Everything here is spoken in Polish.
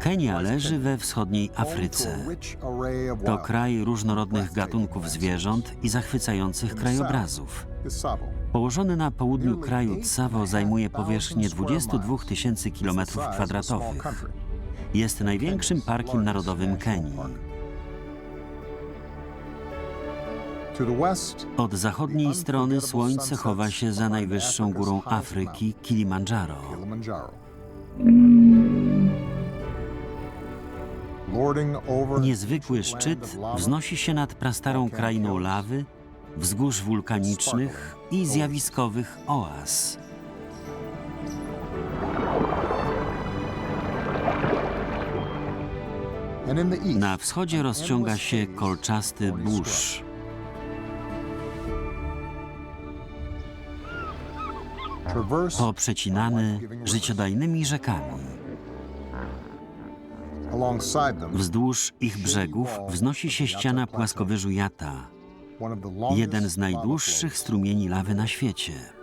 Kenia leży we wschodniej Afryce. To kraj różnorodnych gatunków zwierząt i zachwycających krajobrazów. Położony na południu kraju Tsavo zajmuje powierzchnię 22 tysięcy kilometrów kwadratowych. Jest największym parkiem narodowym Kenii. Od zachodniej strony słońce chowa się za najwyższą górą Afryki, Kilimandżaro. Niezwykły szczyt wznosi się nad prastarą krainą lawy, wzgórz wulkanicznych i zjawiskowych oaz. Na wschodzie rozciąga się kolczasty burz. poprzecinany życiodajnymi rzekami. Wzdłuż ich brzegów wznosi się ściana płaskowyżu Jata, jeden z najdłuższych strumieni lawy na świecie.